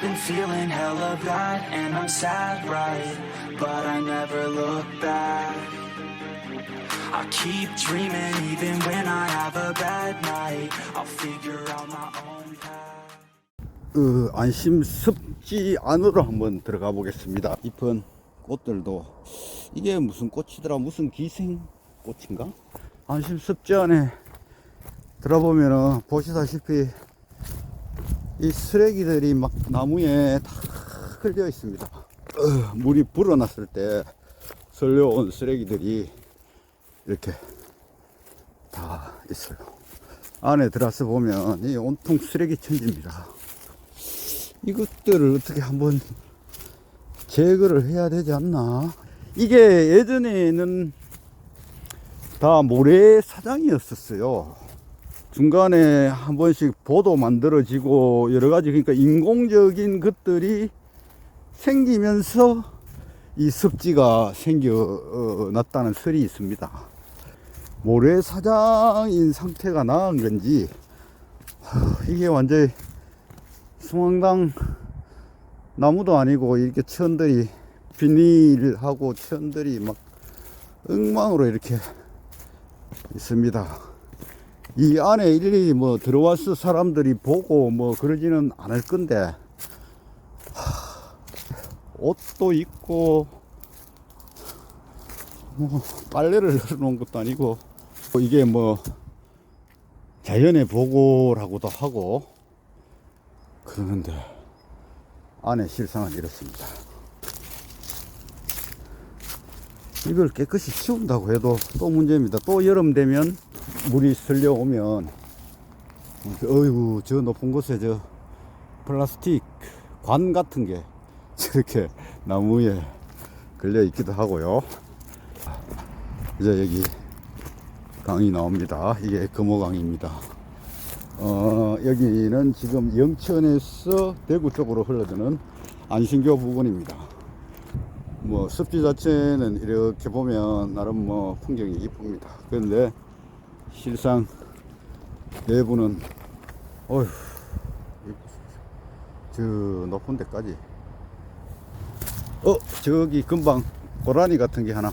been feeling hella bad and I'm sad, right? But I never look back. I keep dreaming even when I have a bad night. I'll figure out my own path. 그 안심 습지 안으로 한번 들어가 보겠습니다. 잎은 꽃들도 이게 무슨 꽃이더라? 무슨 기생 꽃인가? 안심 습지 안에 들어보면은 보시다시피 이 쓰레기들이 막 나무에 다 걸려 있습니다. 어, 물이 불어났을 때 설려온 쓰레기들이 이렇게 다 있어요. 안에 들어서 보면 이 온통 쓰레기 천지입니다. 이것들을 어떻게 한번 제거를 해야 되지 않나? 이게 예전에는 다 모래사장이었었어요. 중간에 한 번씩 보도 만들어지고 여러 가지 그러니까 인공적인 것들이 생기면서 이 습지가 생겨났다는 설이 있습니다. 모래사장인 상태가 나은 건지 하, 이게 완전히 수망당 나무도 아니고 이렇게 천들이 비닐하고 천들이 막 엉망으로 이렇게 있습니다. 이 안에 일일이 뭐 들어와서 사람들이 보고 뭐 그러지는 않을 건데 하, 옷도 입고 뭐 빨래를 널어놓은 것도 아니고 이게 뭐 자연의 보고라고도 하고 그러는데 안에 실상은 이렇습니다. 이걸 깨끗이 치운다고 해도 또 문제입니다. 또 여름 되면 물이 쓸려오면 어이구 저 높은 곳에 저 플라스틱 관 같은 게 저렇게 나무에 걸려 있기도 하고요. 이제 여기 강이 나옵니다. 이게 금호강입니다. 어, 여기는 지금 영천에서 대구 쪽으로 흘러드는 안신교 부근입니다. 뭐 습지 자체는 이렇게 보면 나름 뭐 풍경이 이쁩니다. 그런데 실상 내부는 어휴 저 높은 데까지 어 저기 금방 고라니 같은 게 하나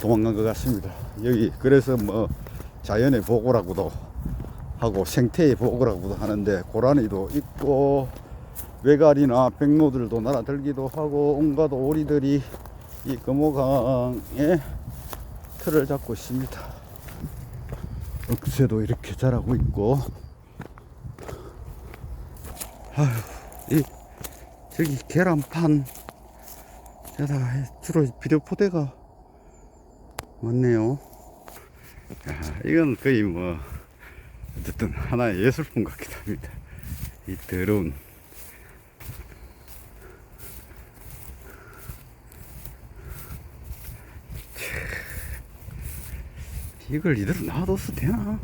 도망간 것 같습니다. 여기 그래서 뭐 자연의 보고라고도 하고 생태의 보고라고도 하는데 고라니도 있고 외가리나 백로들도 날아들기도 하고 온갖 오리들이 이 금호강에 틀을 잡고 있습니다. 억새도 이렇게 자라고 있고 아휴 이 저기 계란판 에다가 주로 비료 포대가 많네요. 야, 이건 거의 뭐 어쨌든 하나의 예술품 같기도 합니다. 이 더러운 이걸 이대로 놔둬도 되나?